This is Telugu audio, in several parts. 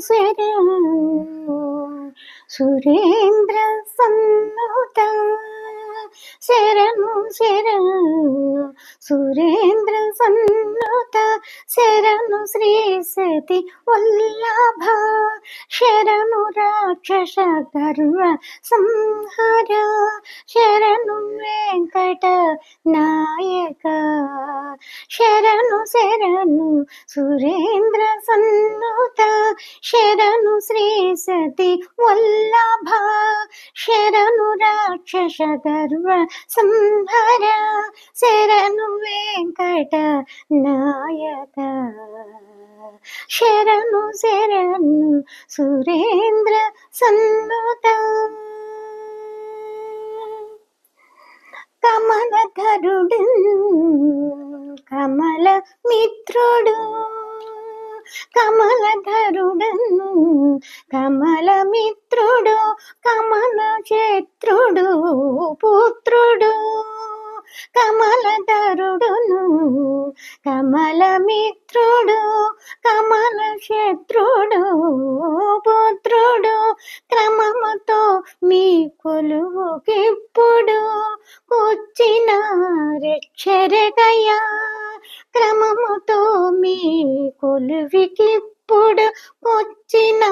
శరణు సురేంద్ర సన్నుత శరణు శరణు. సురేంద్ర సన్నుత శరణు శ్రీ సతి వల్లభ. శరణు రాక్షస గర్వ సంహార. శరణు వెంకట నాయక. శరణు శరణు. సురేంద్ర సన్నుత శరణు శ్రీ సతి వల్లభ. శరణు రాక్షస గర్వ సంహర శరణు వెంకట నాయక శరణు శరణు సురేంద్ర సన్నుత కమలధరుడు కమల మిత్రుడు కమలధరుడను కమల మిత్రుడు కమల శత్రుడు పుత్రుడు. కమలధరుడును కమల మిత్రుడు కమల శత్రుడు పుత్రుడు. క్రమముతో మీ కొలువుకిప్పుడు కూర్చిన రక్షరగయా క్రమముతో మీ కొలువికిప్పుడు వచ్చిన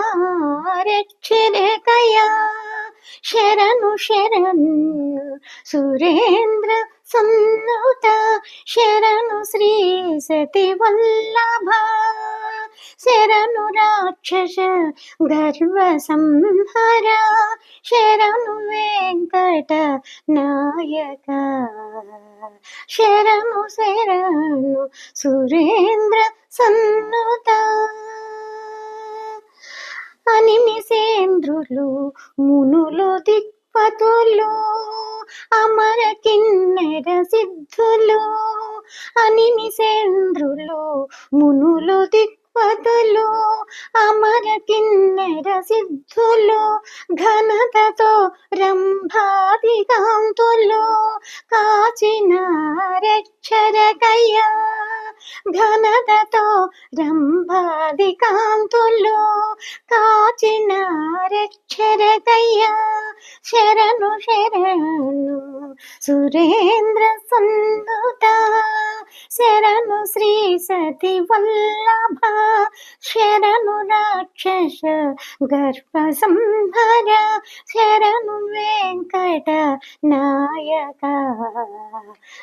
రక్షరగయా శరణు శరణు సురేంద్ర సన్నుత శరణు శ్రీ సతి వల్లభ శరణు రాక్షస గర్వ సంహర. శరణు వెంకట నాయక. శరణు శరణు సురేంద్ర సన్నుత. అనిమిసేంద్రులు మునులు దిక్పతులు అమర కిన్నెర సిద్ధులు. అనిమిసేంద్రులు మునులు పదలు అమర కిన్నెర సిద్ధులు ఘనతతో రంభాది కాంతులు కాచిన రక్షరకయ్యా ఘనతతో రంభాది కాంతులు కాచిన రక్షరకయ్యా శరణు శరణు సురేంద్ర సందుత శరణు శ్రీ సతి వల్లభ శరణు రాక్షస గర్భ సంహర శరణు వెంకట నాయక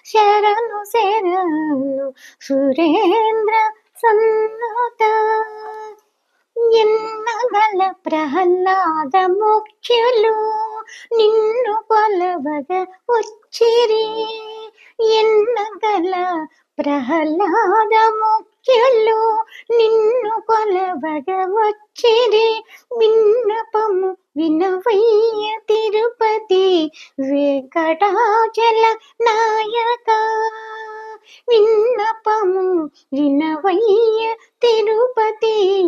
శరణు శరణు సురేంద్ర సన్నత. ఎన్నగల ప్రహ్లాద ముఖ్యులు నిన్ను కొలవగ వచ్చిరి. ఎన్నగల ప్రహ్లాద ముఖ్యులు నిన్ను కొలవగ వచ్చిరి. విన్నపము వినవయ్య తిరుపతి వెంకటాచల నాయక. విన్నపము వినవయ్య తిరుపతి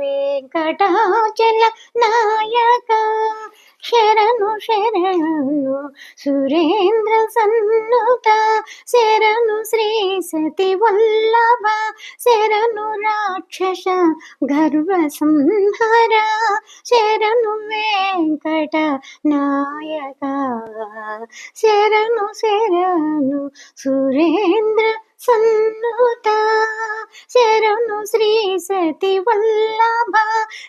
వెంకటాచల నాయక. శరణు శరణు సురేంద్ర సన్నుత. శరణు శ్రీ సతి వల్లభ శరణు రాక్షస గర్వ సంహర. శరణు వెంకట నాయక. శరణు శరణు సురేంద్ర సన్నుత. శరణు శ్రీ సతి వల్లభ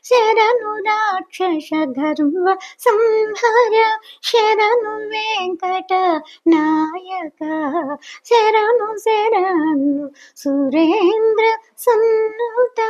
శరణు రాక్షస గర్వ సంహర శరణు వెంకట నాయక. శరణు శరణు సురేంద్ర సన్నుత.